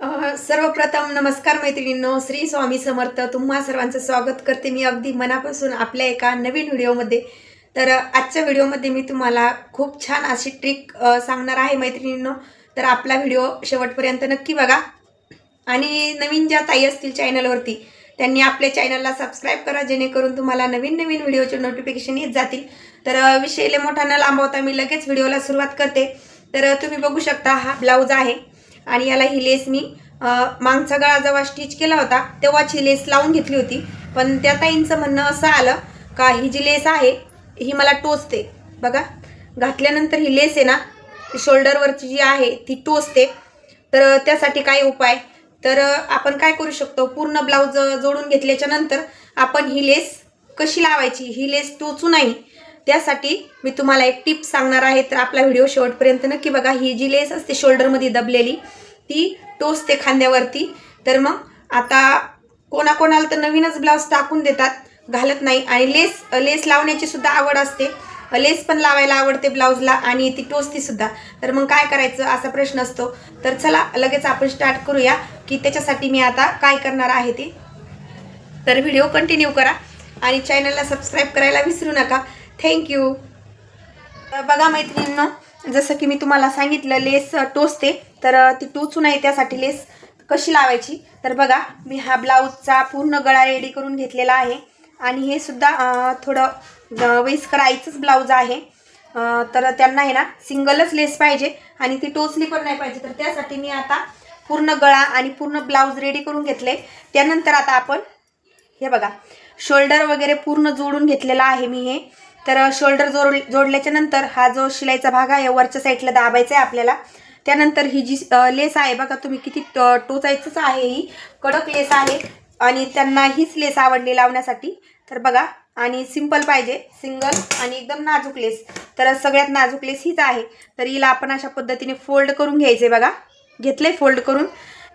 सर्वप्रथम नमस्कार मैत्रिणींनो श्री स्वामी समर्थ. तुम्हा सर्वांचं स्वागत करते मी अगदी मनापासून आपल्या एका नवीन व्हिडिओमध्ये. तर आजच्या व्हिडिओमध्ये मी तुम्हाला खूप छान अशी ट्रिक सांगणार आहे मैत्रिणींनो. तर आपला व्हिडिओ शेवटपर्यंत नक्की बघा. आणि नवीन ज्या ताई असतील चॅनलवरती त्यांनी आपल्या चॅनलला सबस्क्राईब करा जेणेकरून तुम्हाला नवीन नवीन व्हिडिओचे नोटिफिकेशन येत जातील. तर विषयले विषय लय मोठा न लांबवता मी लगेच व्हिडिओला सुरुवात करते. तर तुम्ही बघू शकता हा ब्लाऊज आहे. आणि याला ही लेस मी मागचा गळा जेव्हा स्टिच केला होता तेव्हाच ही लेस लावून घेतली होती. पण त्या ताईंचं म्हणणं असं आलं का ही जी लेस आहे ही मला टोचते. बघा घातल्यानंतर ही लेस आहे ना शोल्डरवरची जी आहे ती टोचते. तर त्यासाठी काय उपाय? तर आपण काय करू शकतो? पूर्ण ब्लाऊज जोडून घेतल्याच्या नंतर आपण ही लेस कशी लावायची? ही लेस टोचू नाही. त्यासाठी मी तुम्हाला एक टिप सांगणार आहे. तर आपला व्हिडिओ शेवटपर्यंत नक्की बघा. ही जी लेस असते शोल्डरमध्ये दबलेली ती टोचते खांद्यावरती. तर मग आता कोणाकोणाला तर नवीनच ब्लाऊज टाकून देतात घालत नाही. आणि लेस लेस लावण्याची सुद्धा आवड असते. लेस पण लावायला आवडते ब्लाऊजला आणि ती टोचती सुद्धा. तर मग काय करायचं? असा प्रश्न असतो. तर चला लगेच आपण स्टार्ट करूया की त्याच्यासाठी मी आता काय करणार आहे ते. तर व्हिडिओ कंटिन्यू करा. आणि चॅनलला सबस्क्राईब करायला विसरू नका. थँक्यू बघा मैत्रिणींनो जसं की मी तुम्हाला सांगितलं लेस टोचते. तर ती टोचू नये त्यासाठी लेस कशी लावायची? तर बघा मी हा ब्लाऊजचा पूर्ण गळा रेडी करून घेतलेला आहे. आणि हे सुद्धा थोडं वयस्कर आईचंच ब्लाऊज आहे. तर त्यांना आहे ना सिंगलच लेस पाहिजे. आणि ती टोचली पण नाही पाहिजे. तर त्यासाठी मी आता पूर्ण गळा आणि पूर्ण ब्लाऊज रेडी करून घेतले. त्यानंतर आता आपण हे बघा शोल्डर वगैरे पूर्ण जोडून घेतलेला आहे मी हे. तर शोल्डर जोड जोडल्याच्या नंतर हा जो शिलाईचा भाग आहे वरच्या साईडला दाबायचा आहे आपल्याला. त्यानंतर ही जी लेस आहे बघा तुम्ही किती टोचायचंच आहे ही. कडक लेस आहे आणि त्यांना हीच लेस आवडली लावण्यासाठी. तर बघा आणि सिंपल पाहिजे सिंगल आणि एकदम नाजूक लेस. तर सगळ्यात नाजूक लेस हीच आहे. तर हिला आपण अशा पद्धतीने फोल्ड करून घ्यायचे बघा. घेतले फोल्ड करून.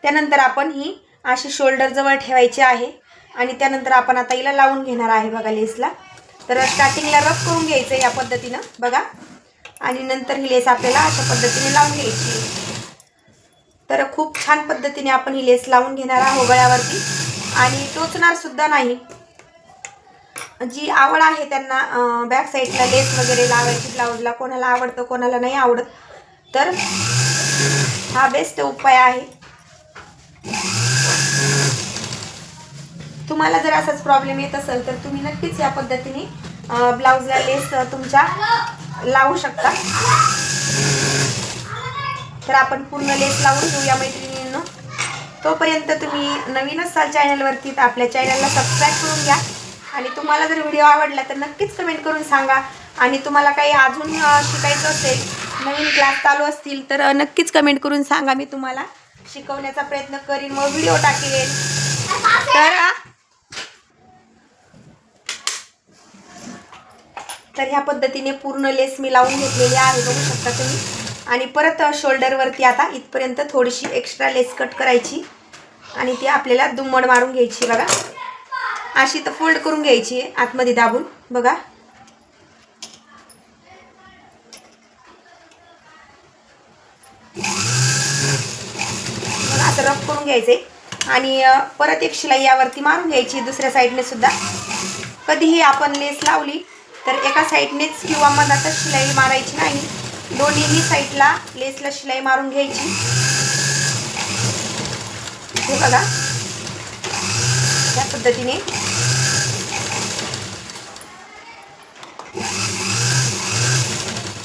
त्यानंतर आपण ही अशी शोल्डर जवळ ठेवायची आहे. आणि त्यानंतर आपण आता हिला लावून घेणार आहे बघा लेसला. तर स्टार्टिंगला रफ करून घ्यायचं या पद्धतीनं बघा. आणि नंतर ही लेस आपल्याला अशा पद्धतीने लावून घ्यायची. तर खूप छान पद्धतीने आपण ही लेस लावून घेणार आहोत गळ्यावरती. आणि टोचणार सुद्धा नाही. जी आवड आहे त्यांना बॅक साईडला लेस वगैरे लावायची ब्लाऊजला कोणाला आवडतं कोणाला नाही आवडत. तर हा बेस्ट उपाय आहे. तुम्हाला जर असाच प्रॉब्लेम येत असेल तर तुम्ही नक्कीच या पद्धतीने ब्लाऊजला लेस तुमच्या लावू शकता. तर आपण पूर्ण लेस लावून घेऊया मैत्रिणींनो. तोपर्यंत तुम्ही नवीन असाल चॅनलवरती तर आपल्या चॅनलला सबस्क्राईब करून घ्या. आणि तुम्हाला जर व्हिडिओ आवडला तर नक्कीच कमेंट करून सांगा. आणि तुम्हाला काही अजून शिकायचं असेल नवीन क्लास चालू असतील तर नक्कीच कमेंट करून सांगा. मी तुम्हाला शिकवण्याचा प्रयत्न करीन व व्हिडिओ टाकेन. तर तर ह्या पद्धतीने पूर्ण लेस मी लावून घेतलेली आहे बघू शकता तुम्ही. आणि परत शोल्डरवरती आता इथपर्यंत थोडीशी एक्स्ट्रा लेस कट करायची. आणि ती आपल्याला दुमड मारून घ्यायची बघा. अशी तर फोल्ड करून घ्यायची आहे आतमध्ये दाबून बघा. बघा, असं रफ करून घ्यायचे. आणि परत एक शिलाई यावरती मारून घ्यायची दुसऱ्या साईडने सुद्धा. कधीही आपण लेस लावली तर एका साईडनेच किंवा मधातच शिलाई मारायची नाही. दोन्हीही साईडला लेसला शिलाई मारून घ्यायची. हे बघा. या पद्धतीने.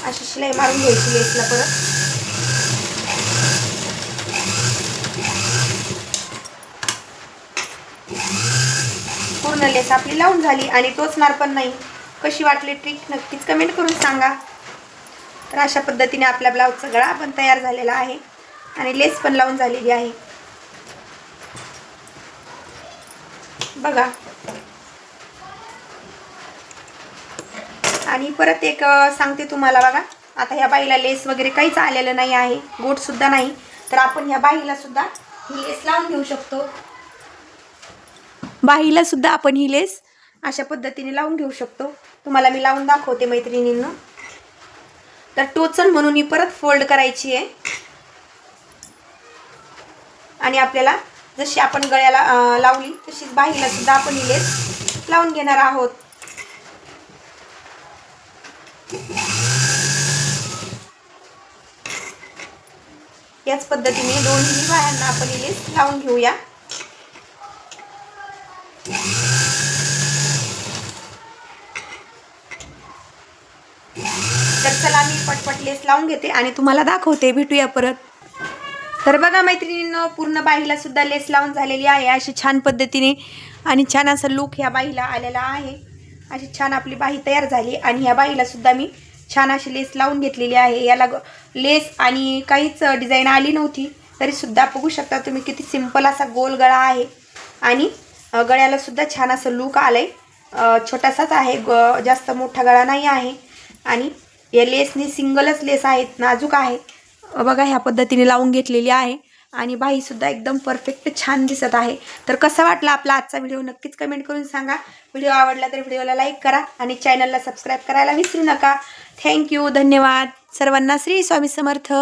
अशी शिलाई मारून घ्यायची लेसला परत. पूर्ण लेस आपली लावून झाली आणि टोचणार पण नाही. कशी वाटली ट्रिक नक्कीच कमेंट करून सांगा. तर अशा पद्धतीने आपला ब्लाऊजचा गळा पण तयार झालेला आहे आणि लेस पण लावून झालेली आहे. बघा. आणि परत एक सांगते तुम्हाला बघा. आता ह्या बाईला लेस वगैरे काहीच आलेलं नाही आहे. गोटसुद्धा नाही. तर आपण ह्या बाईला सुद्धा ही लेस लावून घेऊ शकतो. बाईला सुद्धा आपण ही लेस अशा पद्धतीने लावून घेऊ शकतो. तुम्हाला मी लावून दाखवते मैत्रिणींना. तर टोचन म्हणून ही परत फोल्ड करायची आहे. आणि आपल्याला जशी आपण गळ्याला लावली तशीच बाहीला सुद्धा आपण इलेस लावून घेणार आहोत. याच पद्धतीने दोन्ही बायांना आपण इलेस लावून घेऊया. चला मी पटपट लेस लावून घेते आणि तुम्हाला दाखवते भेटूया परत. तर बघा मैत्रिणीनं पूर्ण बाईला सुद्धा लेस लावून झालेली आहे अशी छान पद्धतीने. आणि छान असं लुक ह्या बाईला आलेला आहे. अशी छान आपली बाही तयार झाली आणि ह्या बाईला सुद्धा मी छान अशी लेस लावून घेतलेली आहे. याला ग- लेस आणि काहीच डिझाईन आली नव्हती तरीसुद्धा बघू शकता तुम्ही किती सिंपल असा गोल गळा आहे. आणि गळ्याला सुद्धा छान असं लूक आलं आहे छोटासाच आहे ग जास्त मोठा गळा नाही आहे. आणि या लेसने सिंगलच लेस आहेत नाजूक आहे. बघा ह्या पद्धतीने लावून घेतलेली आहे. आणि बाईसुद्धा एकदम परफेक्ट छान दिसत आहे. तर कसा वाटला आपला आजचा व्हिडिओ? नक्कीच कमेंट करून सांगा. व्हिडिओ आवडला तर व्हिडिओला लाईक करा आणि चॅनलला सबस्क्राईब करायला विसरू नका. थँक्यू धन्यवाद. सर्वांना श्री स्वामी समर्थ.